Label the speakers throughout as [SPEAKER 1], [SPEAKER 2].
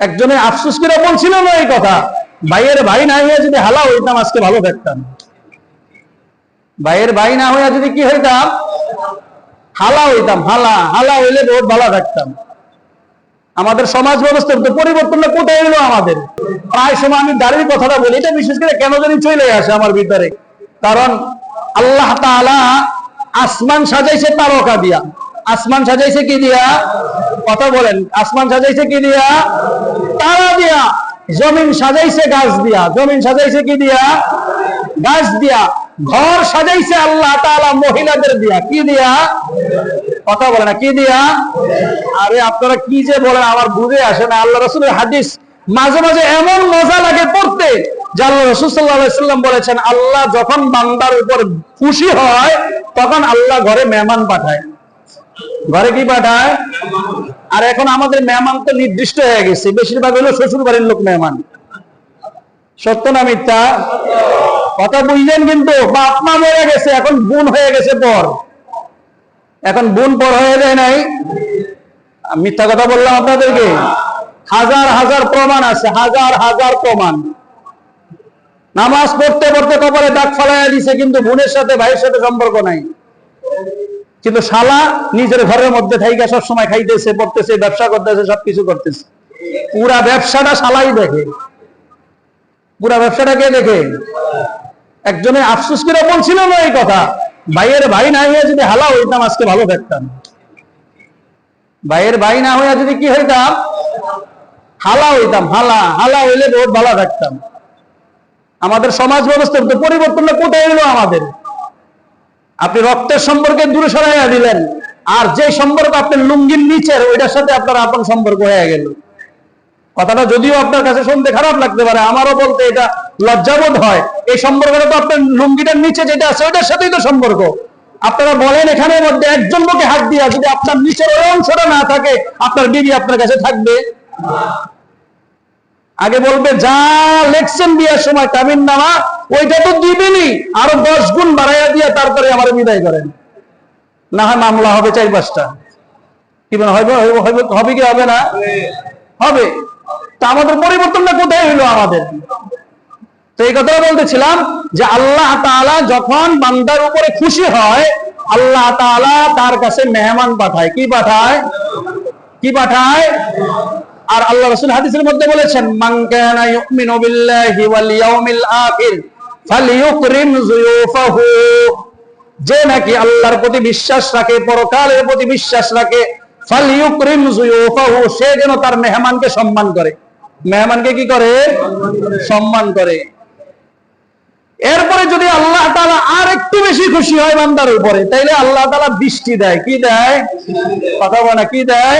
[SPEAKER 1] একজনে আফসোস করে বলছিল না এই কথা? ভাইয়ের ভাই না হইয়া যদি হালা হইতাম, আজকে ভালো থাকতাম। ভাইয়ের ভাই না হইয়া যদি কি হইতাম? হালা হইতাম, হালা হালা হইলে বহুত ভালো থাকতাম। আমাদের সমাজ ব্যবস্থার তো পরিবর্তনটা কোথায় এলো আমাদের। প্রায় সময় আমি দাঁড়িয়ে কথাটা বলি, এটা বিশেষ করে কেন জানি চলে আসে আমার ভিতরে। কারণ আল্লাহ তাআলা আসমান সাজাইছে তারকা দিয়া। আসমান সাজাইছে কি দিয়া? কথা বলেন, আসমান সাজাইছে কি দিয়া? তারা দিয়া। জমিন সাজাইছে গাছ দিয়া। জমিন সাজাইছে কি দিয়া? গাছ দিয়া। ঘর সাজাইছে আল্লাহ তাআলা মহিলাদের দিয়া। কি দিয়া? কথা বলে না, কি দিয়া? আরে আপনারা কি যে বলেন, আমার বুঝে আসে না। আল্লাহ রসুলের হাদিস মাঝে মাঝে এমন মজা লাগে পড়তে, যে আল্লাহ রসুল সাল্লাম বলেছেন, আল্লাহ যখন বান্দার উপর খুশি হয়, তখন আল্লাহ ঘরে মেহমান পাঠায়। ঘরে কি পাঠায়? আর এখন আমাদের মেহমান তো নির্দিষ্ট হয়ে গেছে। বেশিরভাগ হলো শ্বশুর বাড়ির লোক মেহমান। সত্য না মিথ্যা? কথা বুঝলেন কিন্তু বাপ মা মরে গেছে, এখন বোন হয়ে গেছে পর। এখন বোন পর হয়ে যায় নাই। মিথ্যা কথা বললাম আপনাদেরকে। হাজার হাজার প্রমাণ আছে, হাজার হাজার প্রমাণ। নামাজ পড়তে পড়তে কপালে দাগ ফালাইয়া দিছে, কিন্তু বোনের সাথে, ভাইয়ের সাথে সম্পর্ক নাই। কিন্তু শালা নিজের ঘরের মধ্যে থাইকা সব সময় খাইতেছে, পড়তেছে, ব্যবসা করতেছে, সবকিছু করতেছে। পুরা ব্যবসাটা শালাই দেখে। পুরা ব্যবসাটা কে দেখে? একজনে আফসোস করে বলছিল না এই কথা, ভাইয়ের ভাই না হইয়া যদি হালা হইতাম, আজকে ভালো থাকতাম। ভাইয়ের ভাই না হইয়া যদি কি হইতাম? হালা হইতাম, হালা হালা হইলে বহুত ভালো থাকতাম। আমাদের সমাজ ব্যবস্থার তো পরিবর্তনটা কোথায় এলো আমাদের? আপনি রক্তের সম্পর্কে দূরে সরাইয়া দিলেন। আর যে সম্পর্ক আপনার লুঙ্গির নিচের, ওইটার সাথে আপনার আপন সম্পর্ক হয়ে গেল। কথাটা যদিও আপনার কাছে শুনতে খারাপ লাগতে পারে, আমারও বলতে এটা লজ্জাবোধ হয়। এই সম্পর্কটা তো আপনার লুঙ্গিটার নিচে যেটা আছে, ওইটার সাথেই তো সম্পর্ক। আপনারা বলেন এখানের মধ্যে একজন লোকে হাত দিয়া যদি আপনার নিচের ওই অংশটা না থাকে, আপনার বিবি আপনার কাছে থাকবে। আগে বলবে, যা লেখছেন বিয়ের সময় কাবিন নামা ওইটা তো দিবেনি। আরও দশ গুণ বাড়াইয়া দিয়ে তারপরে আমার বিদায় করেন। না হয় মামলা হবে চার পাঁচটা। কি মানে হবে হবে কি, হবে না? হবে। তা আমাদের পরিবর্তনটা কোথায় হইল আমাদের? তো এই কথা বলতেছিলাম যে আল্লাহ তাআলা যখন বান্দার উপরে খুশি হয়, আল্লাহ তাআলা তার কাছে মেহমান পাঠায়। কি পাঠায়? কি পাঠায়? আর আল্লাহ রাসূল হাদিসের মধ্যে বলেছেন, মান ইউমিনু বিল্লাহি ওয়াল ইয়াউমিল আখির। যে নাকি আল্লাহর প্রতি বিশ্বাস রাখে, পরকালের প্রতি বিশ্বাস রাখে সে যেন তার মেহমানকে সম্মান করে। মেহমানকে কি করে? সম্মান করে। এরপরে যদি আল্লাহ তাআলা আর একটু বেশি খুশি হয় বান্দার উপরে, তাইলে আল্লাহ তাআলা বৃষ্টি দেয়। কি দেয়? কথা বলে কি দেয়?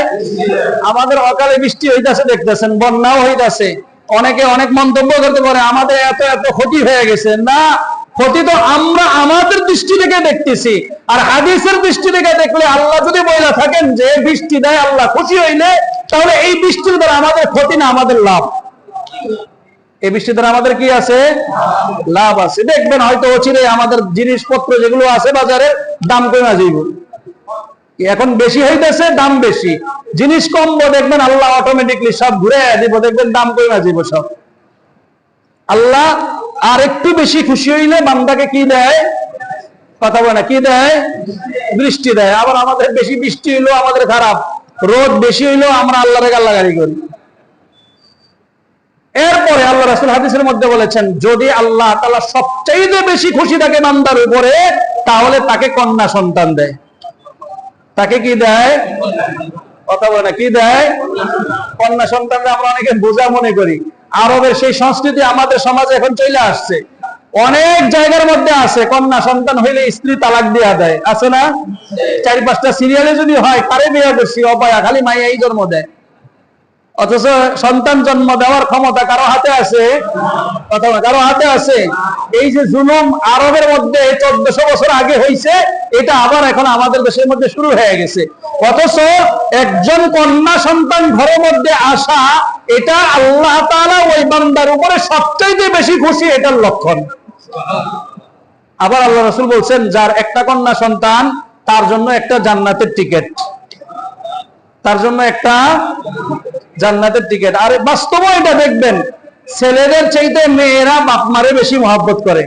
[SPEAKER 1] আমাদের অকালে বৃষ্টি হইতাছে, দেখতেছেন, বন্যাও হইতাছে। অনেকে অনেক মন্তব্য করতে পারে, আমাদের এত এত ক্ষতি হয়ে গেছে। না, ক্ষতি তো আমরা আমাদের দৃষ্টি থেকে দেখতেছি। আর হাদিসের দৃষ্টি থেকে দেখলে আল্লাহ যদি বইলা থাকেন যে বৃষ্টি দেয়, আল্লাহ খুশি হইলে তাহলে এই বৃষ্টির দ্বারা আমাদের ক্ষতি না, আমাদের লাভ। এই বৃষ্টি দ্বারা আমাদের কি আছে? লাভ আছে। দেখবেন হয়তো অচিরে আমাদের জিনিসপত্র যেগুলো আছে বাজারে দাম কমে যাইব। এখন বেশি হইতেছে, দাম বেশি। জিনিস কমবো দেখবেন আল্লাহ অটোমেটিকলি সব ঘুরে দিব, দেখবেন দাম কমে যাইব সব। আল্লাহ আর একটু বেশি খুশি হইলে বান্দাকে কি দেয়? কথা বলে কি দেয়? বৃষ্টি দেয়। আবার আমাদের বেশি বৃষ্টি হইল আমাদের খারাপ। রোদ বেশি হইলেও আমরা আল্লাহরে গাল্লাগাড়ি করি। এরপরে আল্লাহ রাসুল হাদিসের মধ্যে বলেছেন, যদি আল্লাহ তাআলা সবচাইতে বেশি খুশি থাকে বান্দার উপরে, তাহলে তাকে কন্যা সন্তান দেয়। তাকে কি দেয়? কথা বলে কি দেয়? কন্যা সন্তানরা আমরা অনেকে বোঝা মনে করি। আরবের সেই সংস্কৃতি আমাদের সমাজে এখন চলে আসছে। অনেক জায়গার মধ্যে আছে, কন্যা সন্তান হইলে স্ত্রী তালাক দিয়া দেয়। আছে না? চারি পাঁচটা সিরিয়ালে যদি হয়, তারে বিয়ে করছি অপায়া খালি মাইয়া এই জন্ম দেয়। অথচ সন্তান জন্ম দেওয়ার ক্ষমতা কারও হাতে আছে? অথবা কারও হাতে আছে। এই যে জুলুম আরবের মধ্যে চোদ্দশো বছর আগে হয়েছে এটা আবার এখন আমাদের দেশের মধ্যে শুরু হয়ে গেছে। অথচ একজন কন্যা সন্তান ঘরের মধ্যে আসা, এটা আল্লাহ তাআলা ওই বান্দার উপরে সবচাইতে বেশি খুশি, এটার লক্ষণ। আবার আল্লাহ রসুল বলছেন, যার একটা কন্যা সন্তান, তার জন্য একটা জান্নাতের টিকিট। তার জন্য একটা জান্নাতের টিকিট আর বাস্তব এটা দেখবেন। ছেলেদের চাইতে মেয়েরা বাপ মারে বেশি মহব্বত করে।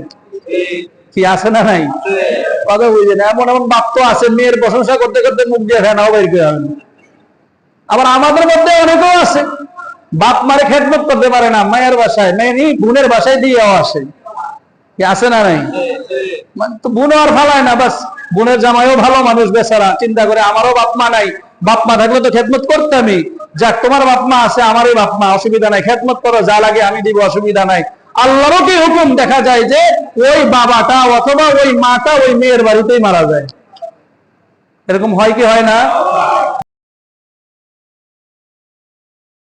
[SPEAKER 1] কি আছে না নাই? কথা বুঝেন এমন এমন বাপ তো আছে, মেয়ের প্রশংসা করতে করতে মুখ দিয়ে ফেনাও বের করে হবে আবার আমাদের মধ্যে অনেকেও আছে। বাপ মারে খেদমত করতে পারে না, মায়ের বাসায়। মেয়ে বোনের বাসায় দিয়েও আসে। কি আছে না নাই? মানে তো বোন আর ফালায় না, বাস। বোনের জামাইও ভালো মানুষ বেচারা। চিন্তা করে আমারও বাপ মা নাই। বাপ মা থাকলে তো খেদমত করতামই। যাক, তোমার বাপ মা আছে, আমারই বাপ মা, অসুবিধা নাই। খেদমত করো, যা লাগে আমি দিব, অসুবিধা নাই। আল্লাহরও কি হুকুম? দেখা যায় যে ওই বাবাটা অথবা ওই মাটা ওই মেয়ের বাড়িতেই মারা যায়। এরকম হয় কি হয় না?